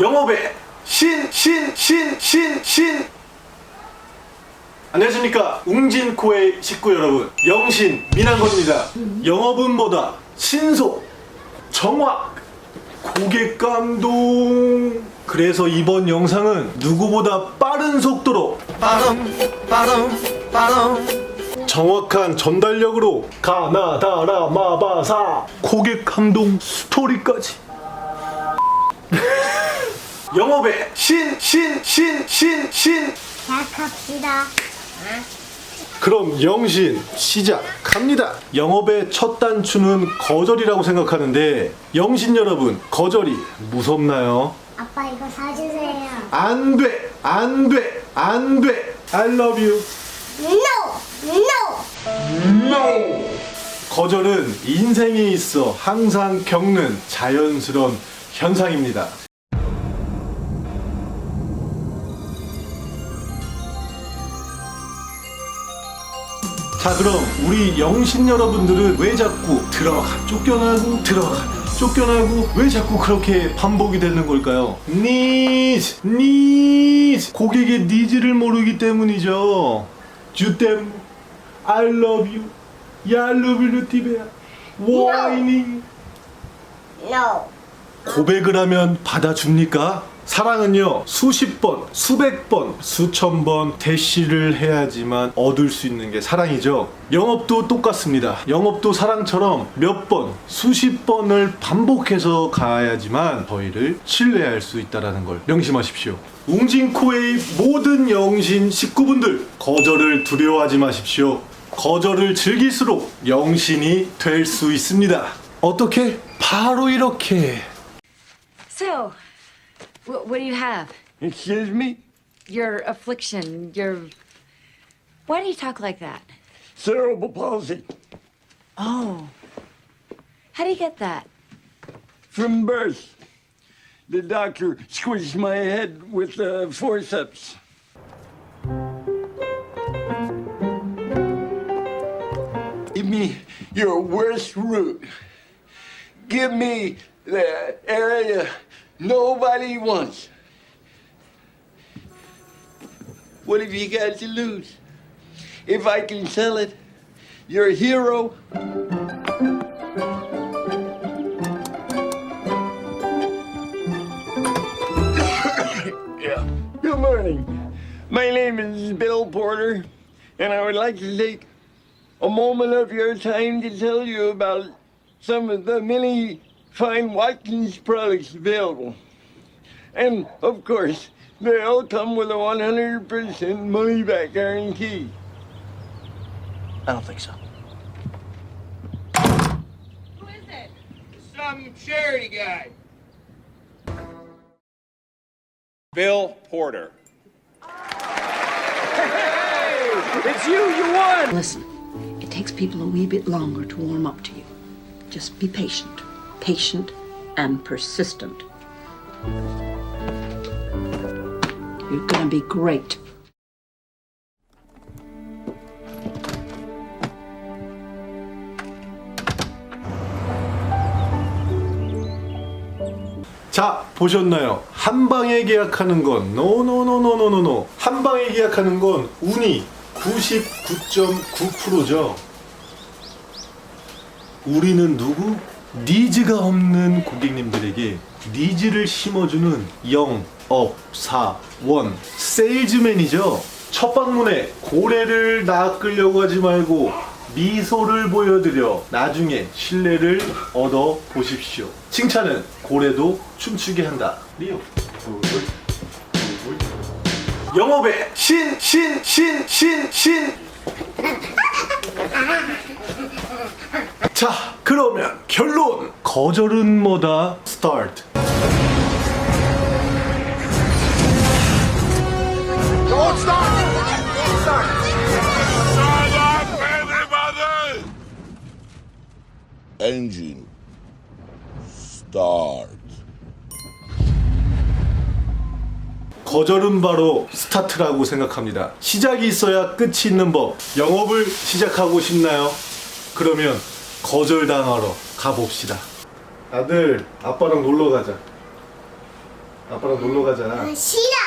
영업의 신, 신, 신, 신, 신. 안녕하십니까. 웅진코의 식구 여러분. 영신, 민한건입니다. 영업은 뭐다? 신속, 정확, 고객 감동. 그래서 이번 영상은 누구보다 빠른 속도로 정확한 전달력으로 가나다라 마바사 고객 감동 스토리까지 영업의 신, 신, 신, 신, 신. 시작합시다. 그럼 영신 시작합니다. 영업의 첫 단추는 거절이라고 생각하는데 영신 여러분 거절이 무섭나요? 아빠 이거 사주세요. 안 돼, 안 돼, 안 돼. I love you. No, no. 거절은 인생에 있어 항상 겪는 자연스러운 현상입니다. 자 그럼 우리 영신 여러분들은 왜 자꾸 들어가 쫓겨나고 들어가 쫓겨나고 왜 자꾸 그렇게 반복이 되는 걸까요? 니즈 니즈 고객의 니즈를 모르기 때문이죠. 주댐 I love you 야르빌루티베야 와이닝 No. 고백을 하면 받아줍니까? 사랑은요 수십 번, 수백 번, 수천 번 대시를 해야지만 얻을 수 있는 게 사랑이죠. 영업도 똑같습니다. 영업도 사랑처럼 몇 번, 수십 번을 반복해서 가야지만 저희를 신뢰할 수 있다라는 걸 명심하십시오. 웅진코의 모든 영신 식구분들 거절을 두려워하지 마십시오. 거절을 즐길수록 영신이 될 수 있습니다. 어떻게? 바로 이렇게. Wh- what do you have? Excuse me? Your affliction, your. Why do you talk like that? Cerebral palsy. Oh. How do you get that? From birth. The doctor squished my head with the forceps. Give me your worst route. Give me the area nobody wants. What have you got to lose? If I can sell it, you're a hero. Yeah. Good morning. My name is Bill Porter, and I would like to take a moment of your time to tell you about some of the many fine Watkins products available. And of course, they all come with a 100% money back guarantee. I don't think so. Who is it? Some charity guy. Bill Porter. Hey, it's you, you won! Listen, it takes people a wee bit longer to warm up to you. Just be patient. Patient and persistent. You're gonna be great. 자 보셨나요? 한 방에 계약하는 건 노노노노노노노 한 방에 계약하는 건 운이 99.9%죠. 우리는 누구? 니즈가 없는 고객님들에게 니즈를 심어주는 영 업 사 원 세일즈맨이죠. 첫 방문에 고래를 낚으려고 하지 말고 미소를 보여드려 나중에 신뢰를 얻어 보십시오. 칭찬은 고래도 춤추게 한다. 리오. 영업의 신, 신, 신, 신, 신. 자, 그러면 결론. 거절은 뭐다? 스타트. engine start. 거절은 바로 스타트라고 생각합니다. 시작이 있어야 끝이 있는 법. 영업을 시작하고 싶나요? 그러면 거절당하러 가봅시다. 아들, 아빠랑 놀러 가자. 아빠랑 놀러 가자. 아, 싫어.